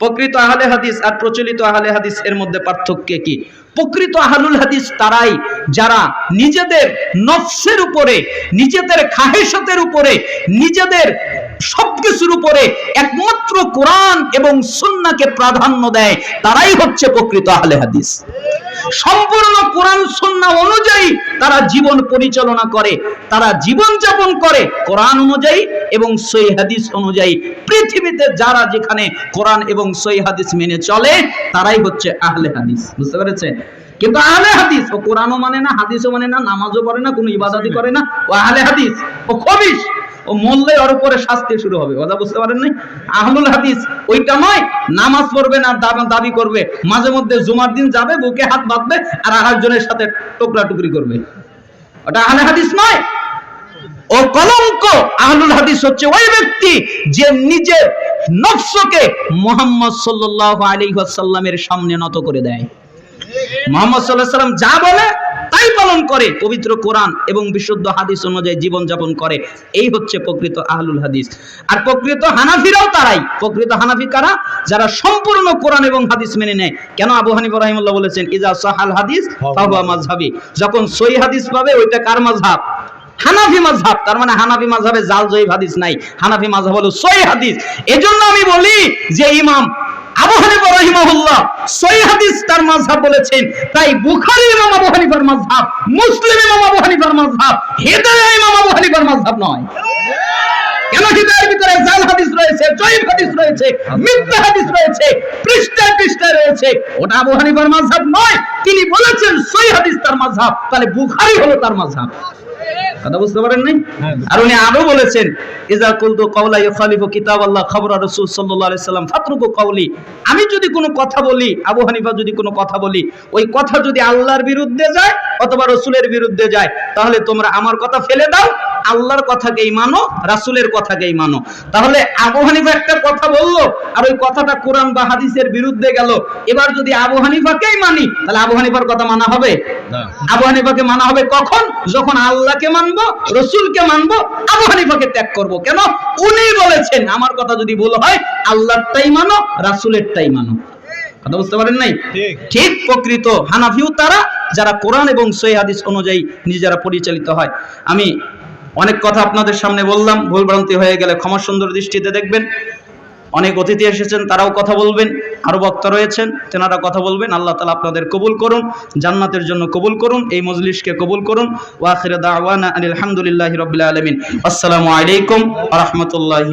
প্রকৃত আহলে হাদিস আর প্রচলিত আহলে হাদিস এর মধ্যে পার্থক্য কি? প্রকৃত আহলুল হাদিস তারাই যারা নিজেদের নফসের উপরে, নিজেদের খাহেশতের উপরে, নিজেদের সবকিছুর উপরে একমাত্র কোরআন এবং সুন্নাহকে প্রাধান্য দেয়, তারাই হচ্ছে প্রকৃত আহলে হাদিস। সম্পূর্ণ কোরআন সুন্নাহ অনুযায়ী তারা জীবন পরিচালনা করে, তারা জীবন যাপন করে, কোরআন অনুযায়ী এবং সই হাদিস অনুযায়ী পৃথিবীতে যারা যেখানে কোরআন এবং সই হাদিস মেনে চলে, তারাই হচ্ছে আহলে হাদিস। বুঝতে পেরেছেন? কিন্তু আহলে হাদিস, ও কোরআনও মানে না, হাদিসও মানে না, নামাজও পড়ে না, কোনো ইবাদতই করে না। ও আহলে হাদিস, ও খবিস ও মরলে ওর উপরে শাস্তি শুরু হবে। কথা বুঝতে পারেন নাই? আহলুল হাদিস, ওইটা নয়, নামাজ পড়বে না, দাবি করবে। মাঝে মধ্যে জুমার দিন যাবে, বুকে হাত বাঁধবে, আর আরেকজনের সাথে টুকরা টুকরি করবে। ওটা আহলে হাদিস নয়। ও কলঙ্ক হাদিস হচ্ছে ওই ব্যক্তি যে নিজের নফসকে মোহাম্মদ সাল্লাল্লাহু আলাইহি ওয়াসাল্লামের সামনে নত করে দেয়। মোহাম্মদ সাল্লাহ সাল্লাম যা বলে, তাই পালন করে, পবিত্র কোরআন এবং বিশুদ্ধ হাদিস অনুযায়ী জীবন যাপন করে। এই হচ্ছে প্রকৃত আহলুল হাদিস। আর প্রকৃত হানাফিরাও তারাই। প্রকৃত হানাফি কারা? যারা সম্পূর্ণ কোরআন এবং হাদিস মেনে নেয়। কেন আবু হানিফ রাহিমুল্লাহ বলেছেন, ইজা সাহাল হাদিস, ফাহুয়া যখন সই হাদিস পাবে, ওইটা কার মাযহাব? হানাফি মাযহাব, তার মানে হানাফি মাযহাবে জাল জয়ীফ হাদিস নাই। হানাফি মাযহাব হলো সই হাদিস। এজন্য আমি বলি যে ইমাম আবু হানিফা রাহিমাহুল্লাহ সহিহ হাদিস তার মাযহাব বলেছেন। তাই বুখারী ইমাম আবু হানিফার মাযহাব, মুসলিম ইমাম আবু হানিফার মাযহাব হিদায়াহ ইমাম আবু হানিফার মাযহাব নয়। কেন হিদায়ার ভিতরে জাল হাদিস রয়েছে, জয়ীফ হাদিস রয়েছে, মিথ্যা হাদিস রয়েছে, পৃষ্ঠায় পৃষ্ঠায় রয়েছে, ওটা আবু হানিফার মাযহাব নয়। তিনি বলেছেন সহিহ হাদিস তার মাযহাব, তাহলে বুখারী হলো তার মাযহাব। কথা বুঝতে পারেন নাই? আর উনি আরও বলেছেন ইজা কুলতু কাওলা ইউখালিফু কিতাবাল্লাহ খবর রাসূল সাল্লাল্লাহু আলাইহি সাল্লাম ফাতরুকু কাওলি। আমি যদি কোনো কথা বলি আবু হানিফা যদি কোনো কথা বলি ওই কথা যদি আল্লাহর বিরুদ্ধে যায় অথবা রসুলের বিরুদ্ধে যায় তাহলে তোমরা আমার কথা ফেলে দাও আল্লাহর কথাকেই মানো রাসূলের কথাকেই মানো। তাহলে আবু হানিফা একটা কথা বলল আর ওই কথাটা কোরআন বা হাদিসের বিরুদ্ধে গেল। এবার যদি আবু হানিফাকেই মানি তাহলে আবু হানিফার কথা মানা হবে? আবু হানিফাকে মানা হবে কখন? যখন আল্লাহকে মানবো রসুলকে মানবো আবু হানিফাকে ত্যাগ করব। কেন? উনি বলেছেন আমার কথা যদি ভুল হয় আল্লাহরটাই মানো রাসুলেরটাই মানো। কথা বুঝতে পারেন নাই? ঠিক। প্রকৃত হানাফিও তারা যারা কোরআন এবং সহি হাদিস অনুযায়ী নিজেরা পরিচালিত হয়। আমি অনেক কথা আপনাদের সামনে বললাম, ভুল ভ্রান্তি হয়ে গেলে ক্ষমা সুন্দর দৃষ্টিতে দেখবেন। অনেক অতিথি এসেছেন, তারাও কথা বলবেন, আরও বক্তা রয়েছেন, তেনারা কথা বলবেন, আল্লাহ তালা আপনাদের কবুল করুন, জান্নাতের জন্য কবুল করুন, এই মজলিশকে কবুল করুন। ওয়াখির দাওয়ানা আলহামদুলিল্লাহ রবিল আলমিন। আসসালামু আলাইকুম রহমতুল্লাহ